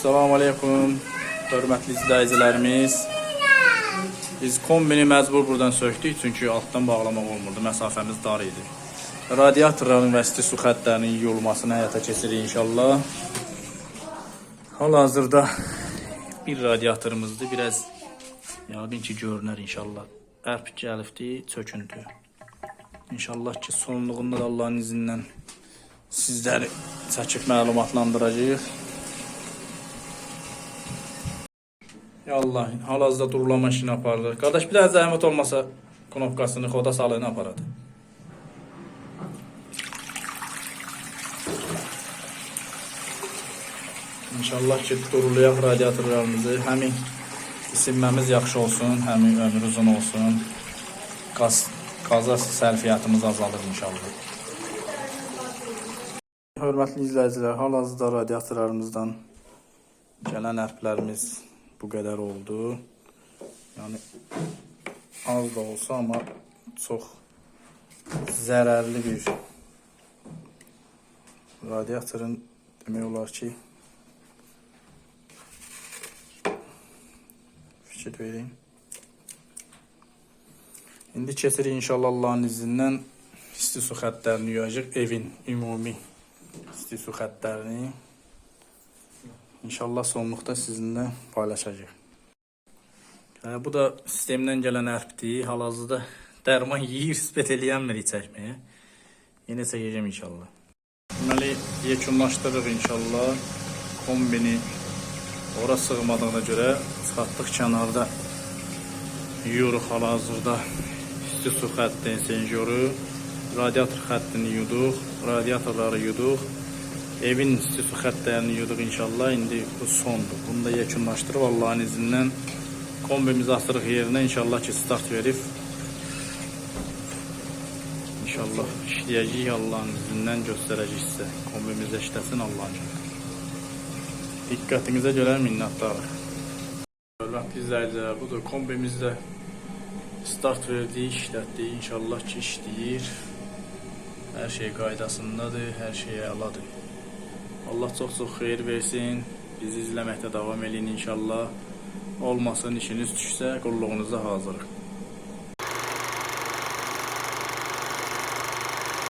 Salam aleykum, hörmətli izləyicilərimiz. Biz kombini məcbur buradan söktük, çünki altdan bağlamaq olmurdu, məsafəmiz dar idi. Radiatorların və su xəttlərinin yuyulmasını həyata keçirik inşallah. Hal-hazırda bir radiatorumuzdur, biraz yəqin ki görünər inşallah. Ərp gəlibdi, çöküntü. İnşallah ki sonluğunda da Allahın izindən sizləri çəkib məlumatlandıracağıq. Ya Allah, hal-hazırda durulama işini aparılır. Qardaş bir daha zəhmət olmasa knopkasını xoda salığını aparadı. İnşallah ki durulayaq radiatorlarımızı. Həmin isinməmiz yaxşı olsun, həmin ömür uzun olsun. Qaz, qaza sərfiyyatımız azalır inşallah. Hörmətli izləyicilər, hal-hazırda radiatorlarımızdan gələn ərplərimiz bu qədər oldu. Yəni az da olsa, amma çox zərərli bir radiatorun demək olar ki fikir verin. İndi keçirik inşallah Allahın izindən isti su xəttlərini yuyacaq evin ümumi isti su xəttlərini. İnşallah sonluqda sizinlə paylaşacağıq. Hə, bu da sistemdən gələn ərpdir. Hal-hazırda dərman yeyir, spet eləyənmir çəkməyə. Yenə çəkəcəm inşallah. Deməli, yekunlaşdırırıq inşallah. Kombini ora sığmadığına görə çıxartdıq kənarda yuyuruq hal-hazırda. İsti su xəttinin senjoru, radiator xəttini yuduq, radiatorları yuduq. Evin su xəttlərini yuduq inşallah. İndi bu sondur. Bunu da yekunlaşdırıb Allahın izindən kombimizi asırıq yerinə inşallah ki start verib İnşallah işləyəcəyik Allahın izindən göstərəcək sizə. Kombimizdə işləsin Allahın izniyle. Diqqətinizə görə minnətdarıq. Hörmətli izləyicilər, budur kombimizdə start verdik, işlətdik. İnşallah ki işləyir. Hər şey qaydasındadır, hər şey əladır. Allah çox-çox xeyir versin. Bizi izləməkdə davam edin inşallah. Olmasın işiniz düşsə qulluğunuza hazırıq.